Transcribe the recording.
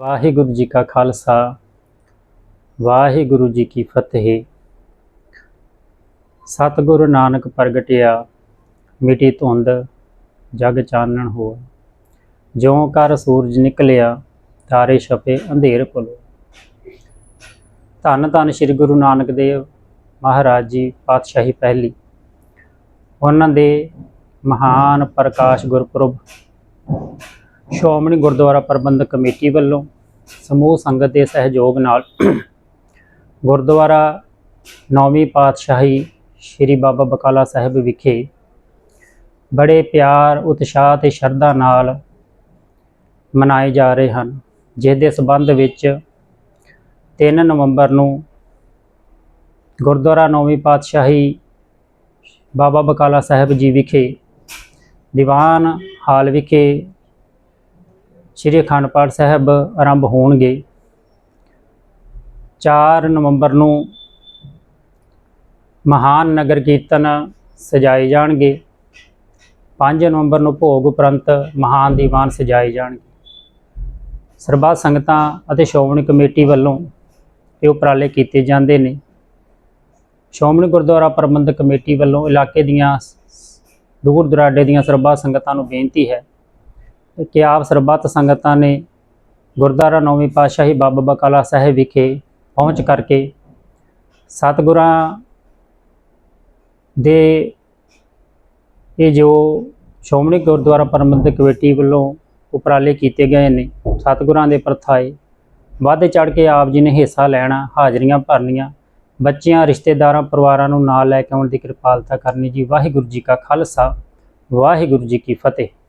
ਵਾਹਿਗੁਰੂ ਜੀ ਕਾ ਖਾਲਸਾ, ਵਾਹਿਗੁਰੂ ਜੀ ਕੀ ਫਤਿਹ। ਸਤਿਗੁਰੂ ਨਾਨਕ ਪ੍ਰਗਟਿਆ, ਮਿਟੀ ਧੁੰਦ, ਜਗ ਚਾਨਣ ਹੋ ਜਿਉ ਕਰ ਸੂਰਜ ਨਿਕਲਿਆ, ਤਾਰੇ ਛਪੇ ਅੰਧੇਰ ਭੁਲੋ ਧੰਨ ਧੰਨ ਸ੍ਰੀ ਗੁਰੂ ਨਾਨਕ ਦੇਵ ਮਹਾਰਾਜ ਜੀ ਪਾਤਸ਼ਾਹੀ ਪਹਿਲੀ। ਉਹਨਾਂ ਦੇ ਮਹਾਨ ਪ੍ਰਕਾਸ਼ ਗੁਰਪੁਰਬ ਸ਼੍ਰੋਮਣੀ ਗੁਰਦੁਆਰਾ ਪ੍ਰਬੰਧਕ ਕਮੇਟੀ ਵੱਲੋਂ ਸਮੂਹ ਸੰਗਤ ਦੇ ਸਹਿਯੋਗ ਨਾਲ ਗੁਰਦੁਆਰਾ ਨੌਵੀਂ ਪਾਤਸ਼ਾਹੀ ਸ੍ਰੀ ਬਾਬਾ ਬਕਾਲਾ ਸਾਹਿਬ ਵਿਖੇ ਬੜੇ ਪਿਆਰ, ਉਤਸ਼ਾਹ ਤੇ ਸ਼ਰਧਾ ਨਾਲ ਮਨਾਏ ਜਾ ਰਹੇ ਹਨ ਜਿਸ ਦੇ ਸਬੰਧ ਵਿੱਚ 3 ਨਵੰਬਰ ਨੂੰ ਗੁਰਦੁਆਰਾ ਨੌਵੀਂ ਪਾਤਸ਼ਾਹੀ ਬਾਬਾ ਬਕਾਲਾ ਸਾਹਿਬ ਜੀ ਵਿਖੇ ਦੀਵਾਨ ਹਾਲ ਵਿਖੇ ਸ਼੍ਰੀ ਅਖੰਡ ਪਾਠ ਸਾਹਿਬ ਆਰੰਭ ਹੋਣਗੇ। 4 ਨਵੰਬਰ ਨੂੰ ਮਹਾਨ ਨਗਰ ਕੀਰਤਨ ਸਜਾਏ ਜਾਣਗੇ। 5 ਨਵੰਬਰ ਨੂੰ ਭੋਗ ਉਪਰੰਤ ਮਹਾਨ ਦੀਵਾਨ ਸਜਾਏ ਜਾਣਗੇ। ਸਰਬੱਤ ਸੰਗਤਾਂ ਅਤੇ ਸ਼੍ਰੋਮਣੀ ਕਮੇਟੀ ਵੱਲੋਂ ਇਹ ਉਪਰਾਲੇ ਕੀਤੇ ਜਾਂਦੇ ਨੇ। ਸ਼੍ਰੋਮਣੀ ਗੁਰਦੁਆਰਾ ਪ੍ਰਬੰਧਕ ਕਮੇਟੀ ਵੱਲੋਂ ਇਲਾਕੇ ਦੀਆਂ ਦੂਰ ਦੁਰਾਡੇ ਦੀਆਂ ਸਰਬੱਤ ਸੰਗਤਾਂ ਨੂੰ ਬੇਨਤੀ ਹੈ ਕਿ ਆਪ ਸਰਬੱਤ ਸੰਗਤਾਂ ਨੇ ਗੁਰਦੁਆਰਾ ਨੌਵੀਂ ਪਾਤਸ਼ਾਹੀ ਬਾਬਾ ਬਕਾਲਾ ਸਾਹਿਬ ਵਿਖੇ ਪਹੁੰਚ ਕਰਕੇ ਸਤਿਗੁਰਾਂ ਦੇ ਇਹ ਜੋ ਸ਼੍ਰੋਮਣੀ ਗੁਰਦੁਆਰਾ ਪ੍ਰਬੰਧਕ ਕਮੇਟੀ ਵੱਲੋਂ ਉਪਰਾਲੇ ਕੀਤੇ ਗਏ ਨੇ, ਸਤਿਗੁਰਾਂ ਦੇ ਪ੍ਰਥਾਏ ਵੱਧ ਚੜ ਕੇ ਆਪ ਜੀ ਨੇ ਹਿੱਸਾ ਲੈਣਾ, ਹਾਜ਼ਰੀਆਂ ਭਰਨੀਆਂ, ਬੱਚਿਆਂ, ਰਿਸ਼ਤੇਦਾਰਾਂ, ਪਰਿਵਾਰਾਂ ਨੂੰ ਨਾਲ ਲੈ ਕੇ ਆਉਣ ਦੀ ਕਿਰਪਾਲਤਾ ਕਰਨੀ ਜੀ। ਵਾਹਿਗੁਰੂ ਜੀ ਕਾ ਖਾਲਸਾ, ਵਾਹਿਗੁਰੂ ਜੀ ਕੀ ਫਤਿਹ।